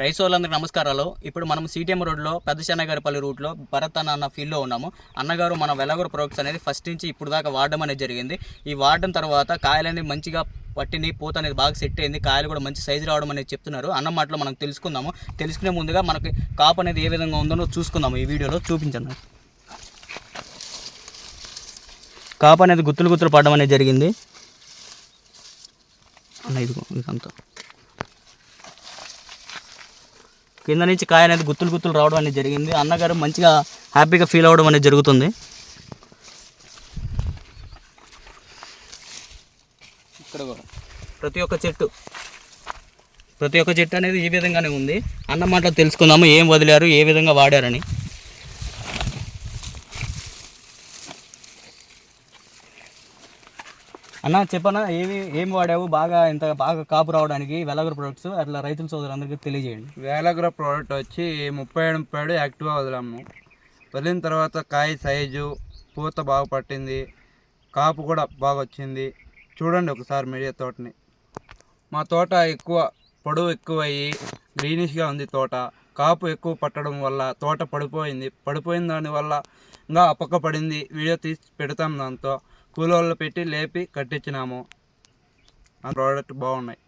Rice వాళ్ళందరికీ నమస్కారాలు. ఇప్పుడు మనం సిటిఎం రోడ్లో పెద్ద చెన్నగారిపల్లి రూట్లో భరత్ అన్న అన్న ఫీల్డ్లో ఉన్నాము. అన్నగారు మన వెలగూర ప్రొడక్ట్స్ అనేది ఫస్ట్ నుంచి ఇప్పుడు దాకా వాడడం అనేది జరిగింది. ఈ వాడడం తర్వాత కాయలన్నీ మంచిగా పట్టిని పూత అనేది బాగా సెట్ అయింది కాయలు కూడా మంచి సైజు రావడం అనేది చెప్తున్నారు. అన్న మాటలో మనం తెలుసుకుందాము. తెలుసుకునే ముందుగా మనకి కాపు అనేది ఏ విధంగా ఉందో చూసుకుందాము ఈ వీడియోలో. చూపించండి. కాపు అనేది గుత్తులు గుత్తులు పడడం అనేది జరిగింది. అన్న ఇదిగో ఇదంతా. కింద నుంచి కాయ అనేది గుత్తులు గుత్తులు రావడం అనేది జరిగింది. అన్నగారు మంచిగా హ్యాపీగా ఫీల్ అవ్వడం అనేది జరుగుతుంది. ఇక్కడ కూడా. ప్రతి ఒక్క చెట్టు ప్రతి ఒక్క చెట్టు అనేది ఈ విధంగానే ఉంది. అన్న మాటలో తెలుసుకుందాము ఏం వదిలారు ఏ విధంగా వాడారని. అన్న చెప్పనా? ఏమి ఏం వాడావు? బాగా ఇంత బాగా కాపు రావడానికి వెలగర్ ప్రొడక్ట్స్ అట్లా రైతుల సోదరులందరికీ తెలియజేయండి. వేలాగ్ర ప్రోడక్ట్ వచ్చి ముప్పై ఏడు ముప్పై ఏడు యాక్టివ్గా వదిలాము. వదిలిన తర్వాత కాయ సైజు పూత బాగా పట్టింది. కాపు కూడా బాగా వచ్చింది. చూడండి ఒకసారి మీడియా తోటని. మా తోట ఎక్కువ పొడవు ఎక్కువ అయ్యి గ్రీనిష్గా ఉంది తోట. కాపు ఎక్కువ పట్టడం వల్ల తోట పడిపోయింది. పడిపోయిన దానివల్ల ఇంకా అపక్క పడింది. వీడియో తీసి పెడతాం దాంతో. కూలోళ్ళు పెట్టి లేపి కట్టించినాము. ఆ ప్రోడక్ట్ బాగున్నాయి.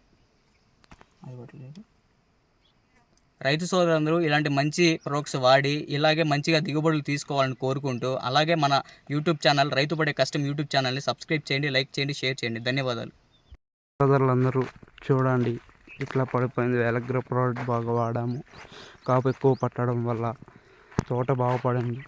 రైతు సోదరులందరూ ఇలాంటి మంచి ప్రొడక్ట్స్ వాడి ఇలాగే మంచిగా దిగుబడులు తీసుకోవాలని కోరుకుంటూ అలాగే మన యూట్యూబ్ ఛానల్ రైతు పడే కష్టం యూట్యూబ్ ఛానల్ని సబ్స్క్రైబ్ చేయండి లైక్ చేయండి షేర్ చేయండి. ధన్యవాదాలు. సోదరులందరూ చూడండి ఇట్లా పడిపోయింది. వేలగ్ర ప్రోడక్ట్ బాగా వాడాము. కాపు ఎక్కువ పట్టడం వల్ల తోట బాగుపడింది.